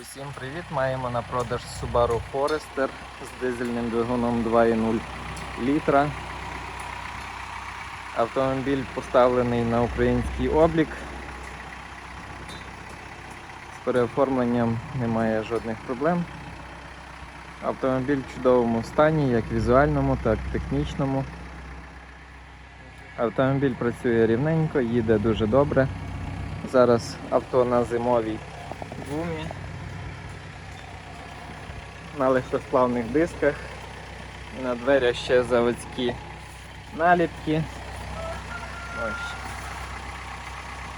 Усім привіт! Маємо на продаж Subaru Forester з дизельним двигуном 2,0 літра. Автомобіль поставлений на український облік. З переоформленням немає жодних проблем. Автомобіль в чудовому стані, як візуальному, так і технічному. Автомобіль працює рівненько, їде дуже добре. Зараз авто на зимовій гумі на легкосплавних дисках. На дверях ще заводські наліпки. Ось.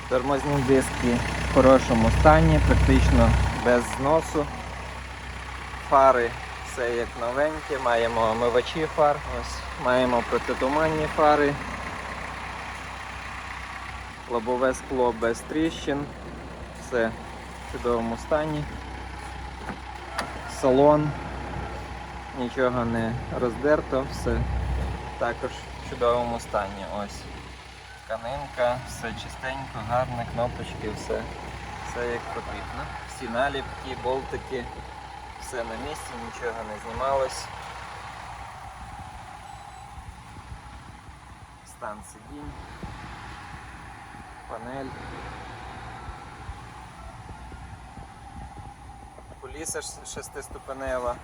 Тормозні диски в хорошому стані, практично без зносу. Фари все як новенькі, маємо омивачі фар, ось, маємо протитуманні фари, лобове скло без тріщин, все в чудовому стані салон, нічого не роздерто, все також в чудовому стані. Ось тканинка, все чистенько, гарне, кнопочки, все, все як потрібно. Всі наліпки, болтики, все на місці, нічого не знімалось. Стан сидінь, панель. Куліса шестиступенева.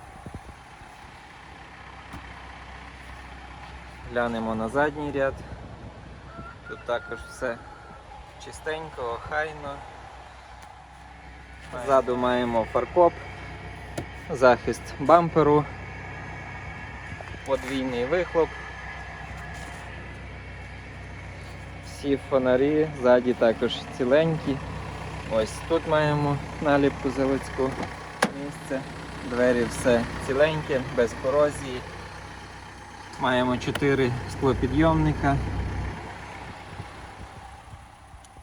Глянемо на задній ряд. Тут також все чистенько, охайно. Ззаду маємо фаркоп, захист бамперу, подвійний вихлоп. Всі фонарі ззаді також ціленькі. Ось тут маємо наліпку заводську місце. Двері все ціленьке, без корозії. Маємо 4 склопідйомника.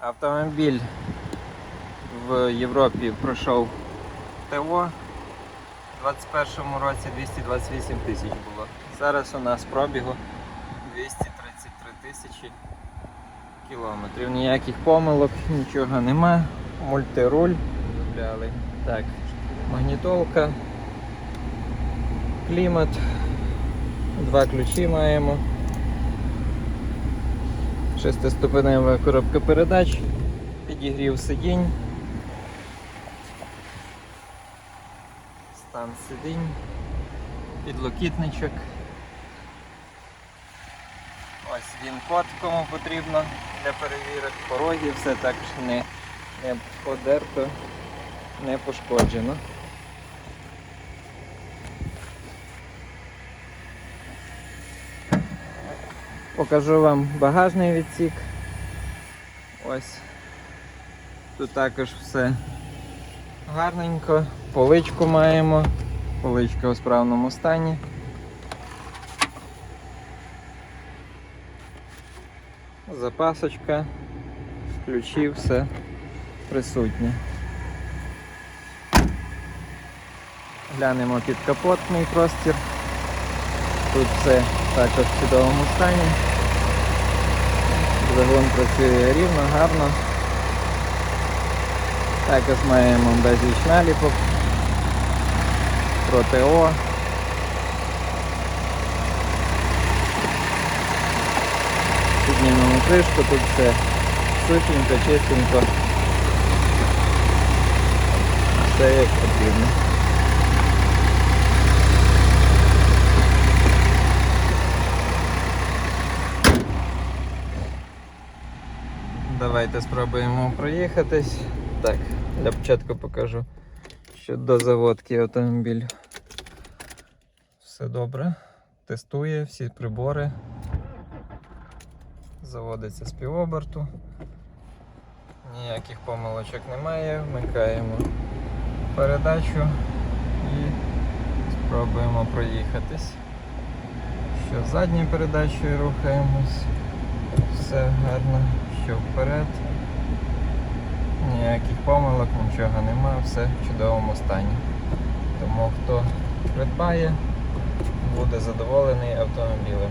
Автомобіль в Європі пройшов ТО. У 2021 році 228 тисяч було. Зараз у нас пробігу 233 тисячі кілометрів. Ніяких помилок, нічого нема. Мультируль. Так, магнітолка, клімат, два ключі маємо. Шестиступенева коробка передач, підігрів сидінь. Стан сидінь, підлокітничок. Ось він код, кому потрібно для перевірок. Пороги, все також не, не подерто, не пошкоджено. Покажу вам багажний відсік. Ось. Тут також все гарненько. Поличку маємо. Поличка у справному стані. Запасочка, ключі, все присутнє. Глянемо під капотний простір. Тут все також в чудовому стані. Двигун працює рівно, гарно. Також маємо безліч наліпок. Про ТО. Піднімемо кришку, тут все сухенько, чистенько. Все як потрібно. Давайте спробуємо проїхатись. Так, для початку покажу, що до заводки автомобіль все добре. Тестує всі прибори. Заводиться з півоберту. Ніяких помилочок немає. Вмикаємо передачу і спробуємо проїхатись. Що задньою передачею рухаємось. Все гарно, що вперед. Ніяких помилок, нічого нема, все в чудовому стані. Тому хто придбає, буде задоволений автомобілем.